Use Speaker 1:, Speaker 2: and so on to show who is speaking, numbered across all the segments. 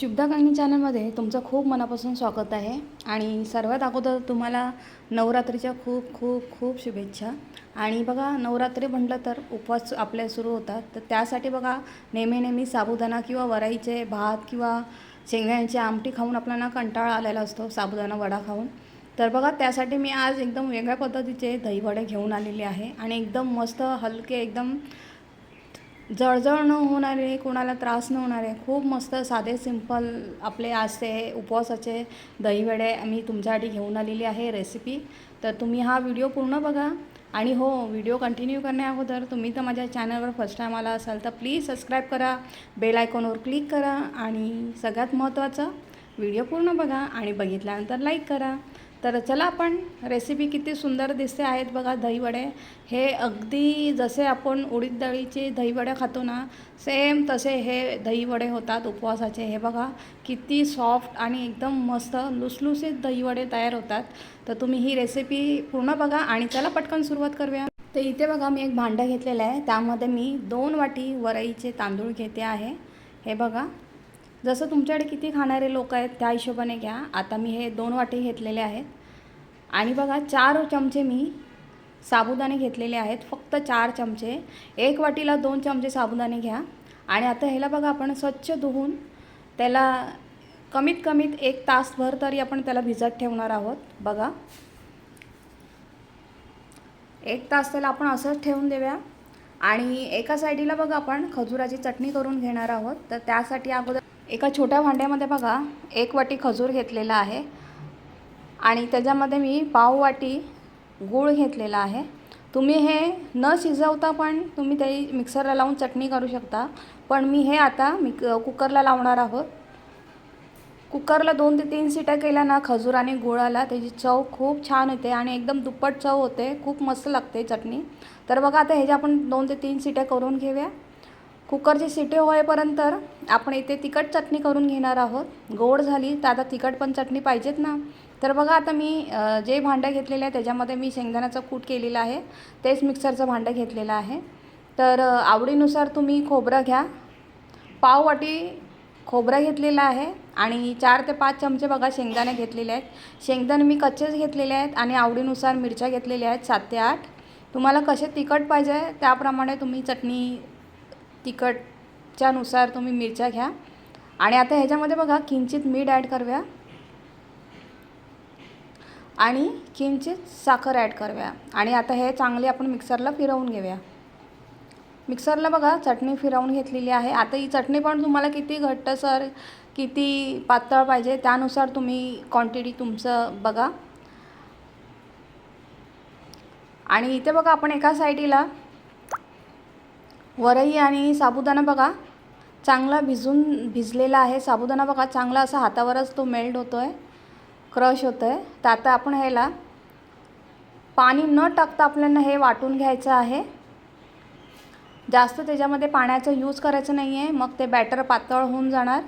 Speaker 1: शुभदाकांनी चॅनलमध्ये तुमचं खूप मनापासून स्वागत आहे. आणि सर्वात अगोदर तुम्हाला नवरात्रीच्या खूप खूप खूप शुभेच्छा. आणि बघा नवरात्री म्हटलं तर उपवास आपले सुरू होतात. तर त्यासाठी बघा नेहमी नेहमी साबुदाणा किंवा वराईचे भात किंवा शेंगदाण्याची आमटी खाऊन आपल्याला कंटाळा आलेला असतो साबुदाणा वडा खाऊन. तर बघा त्यासाठी मी आज एकदम वेगळ्या पद्धतीचे दहीवडे घेऊन आलेले आहे. आणि एकदम मस्त हलके एकदम जळजळ न होणारे कोणाला त्रास न होणारे खूप मस्त साधे सिंपल आपले असे उपवासाचे दहीवडे मी तुमच्यासाठी घेऊन आलेली आहे रेसिपी तर तुम्ही हा व्हिडिओ पूर्ण बघा. आणि हो व्हिडिओ कंटिन्यू करण्या अगोदर तुम्ही तर माझ्या चॅनलवर फर्स्ट टाईम आला असाल तर प्लीज सबस्क्राईब करा बेल आयकॉनवर क्लिक करा आणि सगळ्यात महत्त्वाचं व्हिडिओ पूर्ण बघा आणि बघितल्यानंतर लाईक करा. तर चला आपण रेसिपी किती सुंदर दिसते आहेत बघा दहीवडे. हे अगदी जसे आपण उडीद डाळीचे दहीवडे खातो ना सेम तसे हे दहीवडे होतात उपवासाचे. हे बघा किती सॉफ्ट आणि एकदम मस्त लुसलुसीत दहीवडे तयार होतात. तर तुम्ही ही रेसिपी पूर्ण बघा आणि चला पटकन सुरुवात करूया. तर इथे बघा मी एक भांडं घेतलेलं आहे. त्यामध्ये मी दोन वाटी वरईचे तांदूळ घेते आहे. हे बघा जसं तुमच्याकडे किती खाणारे लोक आहेत त्या हिशोबाने घ्या. आता मी हे दोन वाटे घेतलेले आहेत. आणि बघा चार चमचे मी साबुदाणे घेतलेले आहेत. फक्त चार चमचे. एक वाटीला दोन चमचे साबुदाणे घ्या. आणि आता ह्याला बघा आपण स्वच्छ धुवून त्याला कमीत कमीत एक तासभर तरी आपण त्याला भिजत ठेवणार आहोत. बघा. एक तास त्याला आपण असंच ठेवून देऊया. आणि एका साईडीला बघा आपण खजुराची चटणी करून घेणार आहोत. तर त्यासाठी अगोदर एका छोट्या भांड्यामध्ये बघा एक वाटी खजूर घेतलेला आहे. आणि त्याच्यामध्ये मी पाव वाटी गूळ घेतलेला आहे. तुम्ही हे न शिजवता पण तुम्ही ते मिक्सरला लावून चटणी करू शकता. पण मी हे आता मिक कुकरला लावणार आहोत. कुकरला दोन ते तीन सिट्या केल्या ना खजूर आणि गुळाला त्याची चव खूप छान येते आणि एकदम दुप्पट चव होते. खूप मस्त लागते चटणी. तर बघा आता ह्याच्या आपण दोन ते तीन सिट्या करून घेऊया. कुकरची सिटी होईपर्यंत आपण इथे तिखट चटणी करून घेणार आहोत. गोड झाली तर आता तिखट पण चटणी पाहिजेत ना. तर बघा आता मी जे भांडं घेतलेलं आहे त्याच्यामध्ये मी शेंगदाण्याचं कूट केलेलं आहे. तेच मिक्सरचं भांडं घेतलेलं आहे. तर आवडीनुसार तुम्ही खोबरं घ्या. पाव वाटी खोबरं घेतलेलं आहे आणि चार ते पाच चमचे बघा शेंगदाणे घेतलेले आहेत. शेंगदाणे मी कच्चेच घेतलेले आहेत आणि आवडीनुसार मिरच्या घेतलेल्या आहेत सात ते आठ. तुम्हाला कसे तिखट पाहिजे त्याप्रमाणे तुम्ही चटणी तिखटच्यानुसार तुम्ही मिरच्या घ्या. आणि आता ह्याच्यामध्ये बघा किंचित मीठ ॲड करूया. आणि किंचित साखर ॲड करूया. आणि आता हे चांगले आपण मिक्सरला फिरवून घेऊया. मिक्सरला बघा चटणी फिरवून घेतलेली आहे. आता ही चटणी पण तुम्हाला किती घट्टसर किती पातळ पाहिजे त्यानुसार तुम्ही क्वांटिटी तुमचं बघा. आणि इथे बघा आपण एका साईडीला वरई आणि साबुदाणा बघा. चांगला भिजून भिजलेला आहे. साबुदाणा बघा चांगला असा हातावरच तो मेल्ट होतो आहे क्रश होतो आहे तर आता आपण ह्याला पाणी न टाकता आपल्याला हे वाटून घ्यायचं आहे. जास्त त्याच्यामध्ये पाण्याचा यूज करायचं नाही आहे मग ते बॅटर पातळ होऊन जाणार.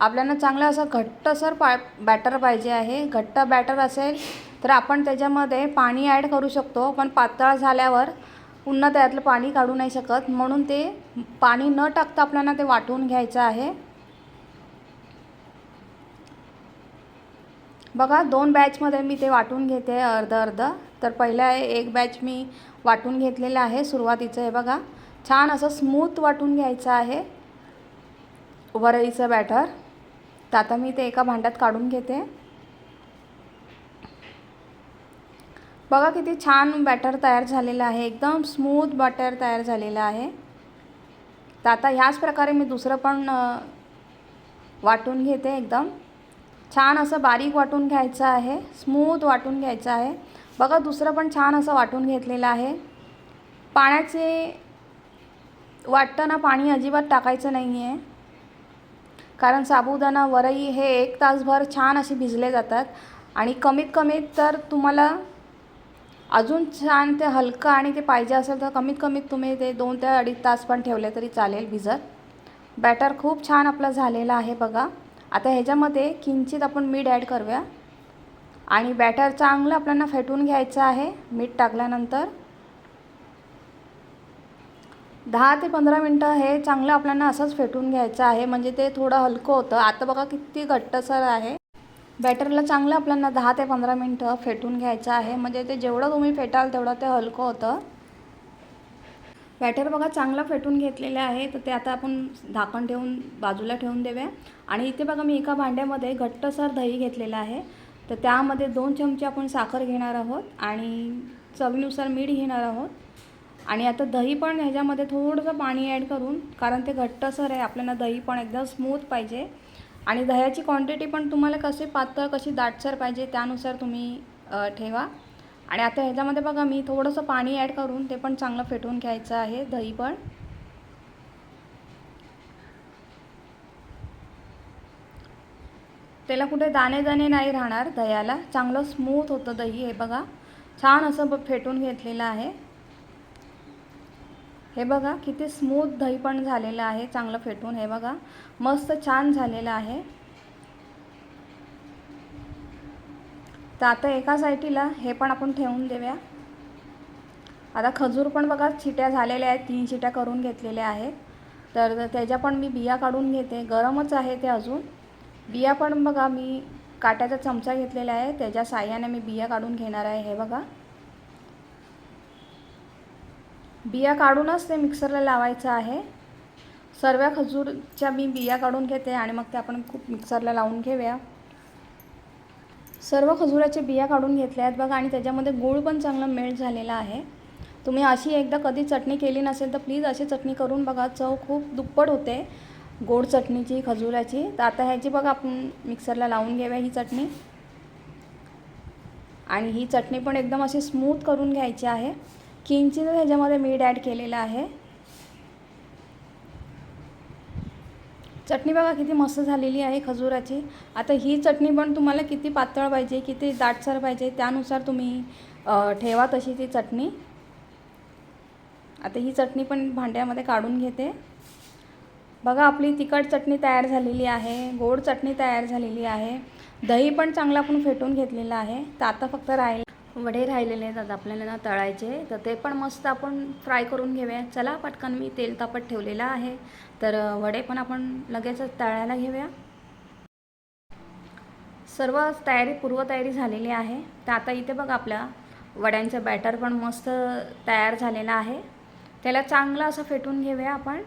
Speaker 1: आपल्याला चांगलं असं घट्टसर पा बॅटर पाहिजे आहे. घट्ट बॅटर असेल तर आपण त्याच्यामध्ये पाणी ॲड करू शकतो. पण पातळ झाल्यावर पुन्हा त्यातलं पाणी काढू नाही शकत. म्हणून ते पाणी न टाकता आपल्याला ते वाटून घ्यायचं आहे. बघा दोन बॅचमध्ये मी ते वाटून घेते अर्ध अर्ध. तर पहिल्या एक बॅच मी वाटून घेतलेलं आहे सुरुवातीचं. हे बघा छान असं स्मूथ वाटून घ्यायचं आहे. वरईचं बॅटर. तर आता मी ते एका भांड्यात काढून घेते. बघा किती छान बॅटर तयार झालेलं आहे. एकदम स्मूथ बॅटर तयार झालेलं आहे. तर आता ह्याच प्रकारे मी दुसरं पण वाटून घेते एकदम. छान असं बारीक वाटून घ्यायचं आहे. स्मूथ वाटून घ्यायचं आहे. बघा दुसरं पण छान असं वाटून घेतलेलं आहे. पाण्याचे वाटताना पाणी अजिबात टाकायचं नाही आहे कारण साबुदाणा वरई हे एक तासभर छान असे भिजले जातात. आणि कमीत कमी तर तुम्हाला अजून छान ते हलकं आणि ते पाहिजे असेल तर कमीत कमीत तुम्ही ते दोन ते अडीच तास पण ठेवले तरी चालेल भिजत. बॅटर खूप छान आपलं झालेला आहे बघा. आता ह्याच्यामध्ये किंचित आपण मीठ ॲड करूया. आणि बॅटर चांगलं आपल्याला फेटून घ्यायचं आहे मीठ टाकल्यानंतर. दहा ते पंधरा मिनटं हे चांगलं आपल्याला असंच फेटून घ्यायचं आहे म्हणजे ते थोडं हलकं होतं. आता बघा किती घट्टसर आहे. बॅटरला चांगलं आपल्याला दहा ते पंधरा मिनटं फेटून घ्यायचं आहे. म्हणजे ते जेवढं तुम्ही फेटाल तेवढं ते हलकं होतं. बॅटर बघा चांगलं फेटून घेतलेलं आहे. तर ते आता आपण झाकण ठेवून बाजूला ठेवून देऊया. आणि इथे बघा मी एका भांड्यामध्ये घट्टसर दही घेतलेलं आहे. तर त्यामध्ये दोन चमचे आपण साखर घेणार आहोत आणि चवीनुसार मीठ घेणार आहोत. आणि आता दही पण ह्याच्यामध्ये थोडंसं पाणी ॲड करून कारण ते घट्टसर आहे आपल्याला दही पण एकदम स्मूथ पाहिजे. आणि दह्याची क्वांटिटी पण तुम्हाला कशी पातळ कशी दाटसर पाहिजे त्यानुसार तुम्ही ठेवा. आणि आता ह्याच्यामध्ये बघा मी थोडंसं पाणी ॲड करून ते पण चांगलं फेटून घ्यायचं आहे दही पण. त्याला कुठे दाणे दाणे नाही राहणार दह्याला. चांगलं स्मूथ होतं दही हे बघा. छान असं ब- फेटून घेतलेलं आहे. हे बघा किती स्मूथ दही पण झालेलं आहे चांगलं फेटून. हे बघा मस्त छान झालेलं आहे. तर आता एका साईटीला हे पण आपण ठेवून देऊया. आता खजूर पण बघा छिट्या झालेल्या आहेत तीन छिट्या करून घेतलेल्या आहेत. तर त्याच्या पण मी बिया काढून घेते. गरमच आहे ते अजून. बिया पण बघा मी काट्याचा चमचा घेतलेला आहे. त्याच्या साह्याने मी बिया काढून घेणार आहे हे बघा. बिया काढूनच ते मिक्सरला लावायचं आहे. सर्व खजूरच्या मी बिया काढून घेते आणि मग ते आपण खूप मिक्सरला लावून घेऊया. सर्व खजुराच्या बिया काढून घेतल्या आहेत बघा आणि त्याच्यामध्ये गूळ पण चांगला मेल्ट झालेला आहे. तुम्ही अशी एकदा कधी चटणी केली नसेल तर प्लीज अशी चटणी करून बघा. चव खूप दुप्पट होते गोड चटणीची खजुराची. तर आता ह्याची बघा आपण मिक्सरला लावून घेऊया ही चटणी. आणि ही चटणी पण एकदम अशी स्मूथ करून घ्यायची आहे. किंचित ह्याच्यामध्ये मीठ ॲड केलेलं आहे. चटणी बघा किती मस्त झालेली आहे खजुराची. आता ही चटणी पण तुम्हाला किती पातळ पाहिजे किती दाटसर पाहिजे त्यानुसार तुम्ही ठेवा तशी ती चटणी. आता ही चटणी पण भांड्यामध्ये काढून घेते. बघा आपली तिखट चटणी तयार झालेली आहे गोड चटणी तयार झालेली आहे. दही पण चांगलं आपण फेटून घेतलेलं आहे. तर आता फक्त राहील वडे राहिलेले आहेत आता आपल्याला ना तळायचे तर ते पण मस्त आपण फ्राय करून घेऊया. चला पटकन मी तेल तापत ठेवलेलं आहे. तर वडे पण आपण लगेचच तळायला घेऊया. सर्व तयारी पूर्वतयारी झालेली आहे. तर आता इथे बघ आपल्या वड्यांचं बॅटर पण मस्त तयार झालेलं आहे. त्याला चांगलं असं फेटून घेऊया आपण.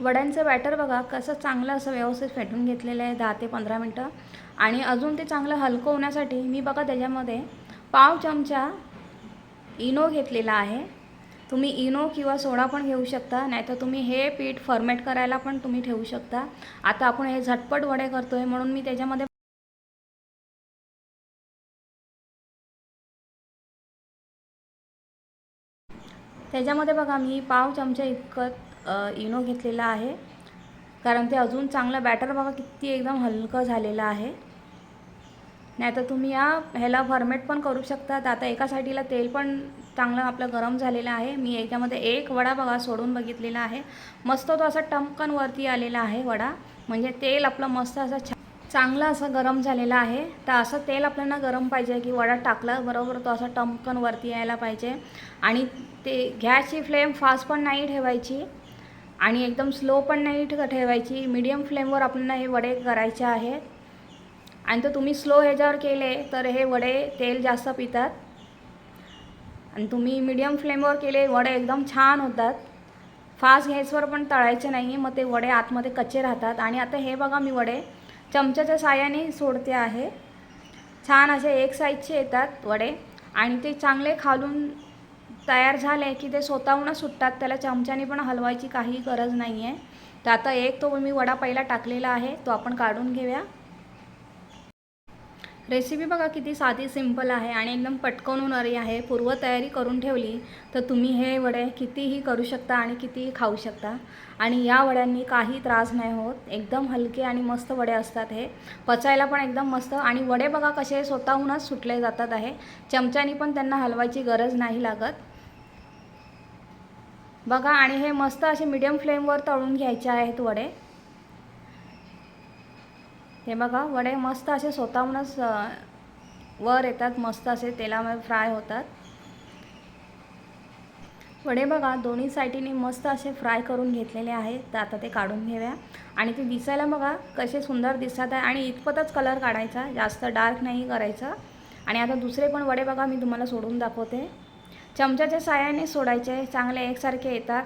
Speaker 1: वड्यांचं बॅटर बघा कसं चांगलं असं व्यवस्थित फेटून घेतलेलं आहे दहा ते पंधरा मिनटं. आणि अजून ते चांगलं हलकं होण्यासाठी मी बघा त्याच्यामध्ये पाव चमचा इनो घेतलेला आहे. तुम्ही इनो किंवा सोडा पण घेऊ शकता नाहीतर तुम्ही हे पीठ फर्मेट करायला पण तुम्ही ठेवू शकता. आता आपण हे झटपट वडे करतो आहे म्हणून मी त्याच्यामध्ये त्याच्यामध्ये बघा मी पाव चमचा इतकं इनो घेतलेला आहे. कारण ते अजून चांगलं बॅटर बघा किती एकदम हलकं झालेलं आहे. नाही तर तुम्ही या ह्याला फर्मेट पण करू शकता तर आता एका साईडीला तेल पण चांगलं आपलं गरम झालेलं आहे. मी याच्यामध्ये एक वडा बघा सोडून बघितलेला आहे. मस्त तो असा टमकन वरती आलेला आहे वडा. म्हणजे तेल आपलं मस्त असं छा चांगलं असं गरम झालेलं आहे. तर असं तेल आपल्याला गरम पाहिजे की वडा टाकला बरोबर तो असा टमकन वरती यायला पाहिजे. आणि ते गॅसची फ्लेम फास्ट पण नाही ठेवायची. आणि एकदम स्लो पण नाही ठेवायची. मीडियम फ्लेमवर आपल्याला हे वडे करायचे आहेत. आणि तर तुम्ही स्लो ह्याच्यावर केले तर हे वडे तेल जास्त पितात. आणि तुम्ही मीडियम फ्लेमवर केले वडे एकदम छान होतात. फास्ट गॅसवर पण तळायचे नाही मग ते वडे आतमध्ये कच्चे राहतात. आणि आता हे बघा मी वडे चमच्याच्या साह्याने सोडते आहे. छान असे एक साईजचे येतात वडे. आणि ते चांगले खालून तयार झाले की ते स्वतःहूनच सुटतात त्याला चमच्याने पण हलवायची काही गरज नाही आहे तर आता एक तो मी वडा पहिला टाकलेला आहे तो आपण काढून घेऊया. रेसिपी बघा किती साधी सिंपल आहे आणि एकदम पटकन होणारी आहे. पूर्वतयारी करून ठेवली तर तुम्ही हे वडे कितीही करू शकता आणि कितीही खाऊ शकता. आणि या वड्यांनी काही त्रास नाही होत. एकदम हलके आणि मस्त वडे असतात हे. पचायला पण एकदम मस्त. आणि वडे बघा कसे स्वतःहूनच सुटले जातात आहे. चमच्यानी पण त्यांना हलवायची गरज नाही लागत. बघा आणि हे मस्त असे मीडियम फ्लेमवर तळून घ्यायचे आहेत वडे. हे बघा वडे मस्त असे स्वतःहूनच वर येतात मस्त असे तेलामध्ये फ्राय होतात. वडे बघा दोन्ही साईडीने मस्त असे फ्राय करून घेतलेले आहेत. तर आता ते काढून घेऊया. आणि ते दिसायला बघा कसे सुंदर दिसत आहे. आणि इतपतच कलर काढायचा जास्त डार्क नाही करायचा. आणि आता दुसरे पण वडे बघा मी तुम्हाला सोडून दाखवते. चमच्याच्या साह्याने सोडायचे. चांगले एकसारखे येतात.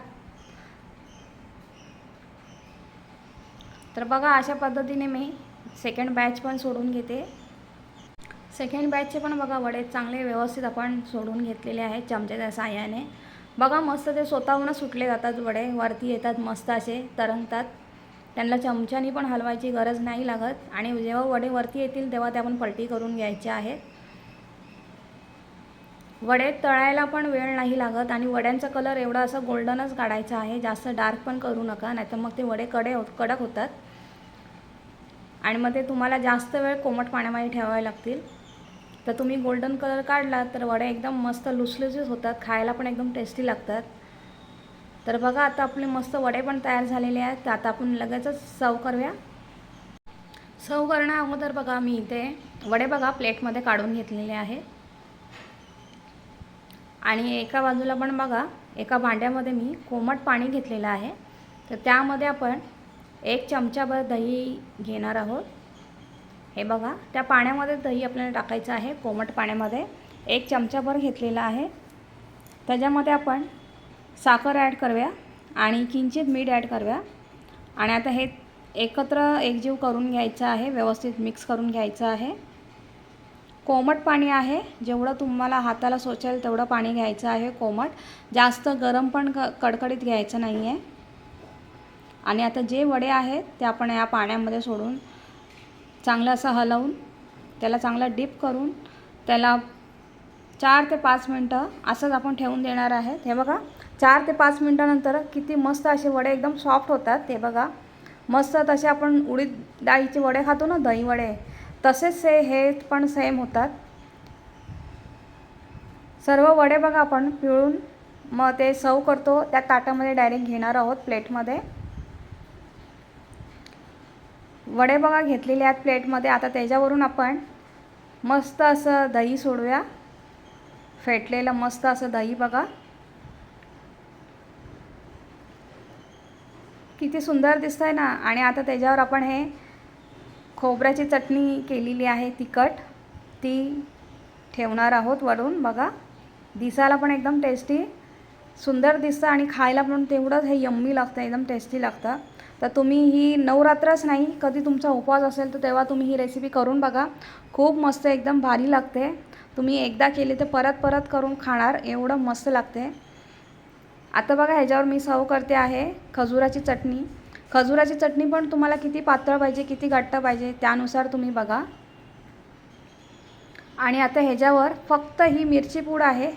Speaker 1: तर बघा अशा पद्धतीने मी सेकंड बॅच पण सोडून घेते. सेकंड बॅचचे पण बघा वडे चांगले व्यवस्थित आपण सोडून घेतलेले आहेत चमच्याच्या साह्याने. बघा मस्त ते स्वतःहूनच सुटले जातात वडे. वरती येतात मस्त असे तरंगतात. त्यांना चमच्यानी पण हलवायची गरज नाही लागत. आणि जेव्हा वडे वरती येतील तेव्हा ते आपण पलटी करून घ्यायचे आहेत. वडे तळायला पण वेळ नाही लागत आणि वड्यांचा कलर एवढा असं गोल्डनच काढायचा आहे. जास्त डार्क पण करू नका नाहीतर मग ते वडे कडे हो कडक होतात. आणि मग ते तुम्हाला जास्त वेळ कोमट पाण्यामध्ये ठेवावे लागतील. तर तुम्ही गोल्डन कलर काढला तर वडे एकदम मस्त लुसलुसीत होतात खायला पण एकदम टेस्टी लागतात. तर बघा आता आपले मस्त वडे पण तयार झालेले आहेत. तर आता आपण लगेचच सर्व करूया. सर्व करण्या अगोदर बघा मी इथे वडे बघा प्लेटमध्ये काढून घेतलेले आहे. आणि एका बाजूला पण बघा एका भांड्यामध्ये मी कोमट पाणी घेतलेलं आहे. तर त्यामध्ये आपण एक चमचाभर दही घेणार आहोत. हे बघा त्या पाण्यामध्ये दही आपल्याला टाकायचं आहे कोमट पाण्यामध्ये. एक चमचाभर घेतलेला आहे. त्याच्यामध्ये आपण साखर ॲड करूया आणि किंचित मीठ ॲड करूया. आणि आता हे एकत्र एकजीव करून घ्यायचं आहे व्यवस्थित मिक्स करून घ्यायचं आहे. कोमट पाणी आहे. जेवढं तुम्हाला हाताला सोचेल तेवढं पाणी घ्यायचं आहे कोमट. जास्त गरम पण क कडकडीत घ्यायचं नाही आहे आणि आता जे वडे आहेत ते आपण या पाण्यामध्ये सोडून चांगलं असं हलवून त्याला चांगलं डीप करून त्याला चार ते पाच मिनटं असंच आपण ठेवून देणार आहेत. हे बघा चार ते पाच मिनटानंतर किती मस्त असे वडे एकदम सॉफ्ट होतात. ते बघा मस्त तसे आपण उडीद डाळीचे वडे खातो ना दही वडे. तसेच से हे पण सेम होतात. सर्व वडे बघा आपण पिळून मग ते सर्व करतो. त्या ताटामध्ये डायरेक्ट घेणार आहोत प्लेटमध्ये वडे बघा घेतलेले आहेत प्लेटमध्ये आता त्याच्यावरून आपण मस्त असं दही सोडूया. फेटलेलं मस्त असं दही बघा. किती सुंदर दिसतंय ना. आणि आता त्याच्यावर आपण हे खोबऱ्याची चटणी केलेली आहे तिखट. ती ठेवणार आहोत वरून बघा दिसायला पण एकदम टेस्टी सुंदर दिसतं आणि खायला पण तेवढंच हे यम्मी लागतं एकदम टेस्टी लागतं. तर तुम्ही ही नवरात्रच नाही कधी तुमचा उपवास असेल तर तेव्हा तुम्ही ही रेसिपी करून बघा. खूप मस्त एकदम भारी लागते. तुम्ही एकदा केली तर परत परत करून खाणार एवढं मस्त लागते. आता बघा ह्याच्यावर मी सर्व करते आहे खजुराची चटणी. खजुराची चटणी पण तुम्हाला किती पातळ पाहिजे किती घट्ट पाहिजे त्यानुसार तुम्ही बघा. आणि आता ह्याच्यावर फक्त ही मिरची पूड आहे.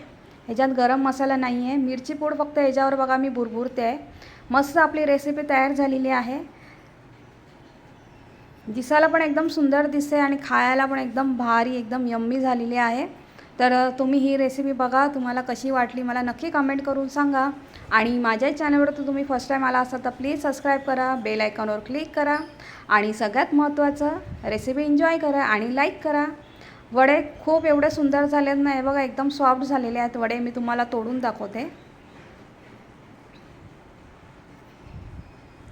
Speaker 1: ह्याच्यात गरम मसाला नाही आहे मिरची पूड फक्त ह्याच्यावर बघा मी भुरभुरते. आहे मस्त आपली रेसिपी तयार झालेली आहे. दिसायला पण एकदम सुंदर दिसते आणि खायला पण एकदम भारी एकदम यम्मी झालेली आहे. तर तुम्ही ही रेसिपी बघा. तुम्हाला कशी वाटली मला नक्की कमेंट करून सांगा. आणि माझ्या चॅनलवर तर तुम्ही फर्स्ट टाईम आला असाल तर प्लीज सबस्क्राईब करा बेल आयकॉनवर क्लिक करा आणि सगळ्यात महत्त्वाचं रेसिपी एन्जॉय करा आणि लाईक करा. वडे खूप एवढे सुंदर झालेत नाही बघा एकदम सॉफ्ट झालेले आहेत. वडे मी तुम्हाला तोडून दाखवते.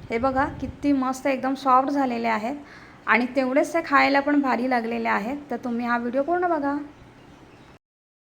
Speaker 1: हे बघा किती मस्त एकदम सॉफ्ट झालेले आहेत आणि तेवढेच ते खायला पण भारी लागलेले आहेत. तर तुम्ही हा व्हिडिओ पूर्ण बघा.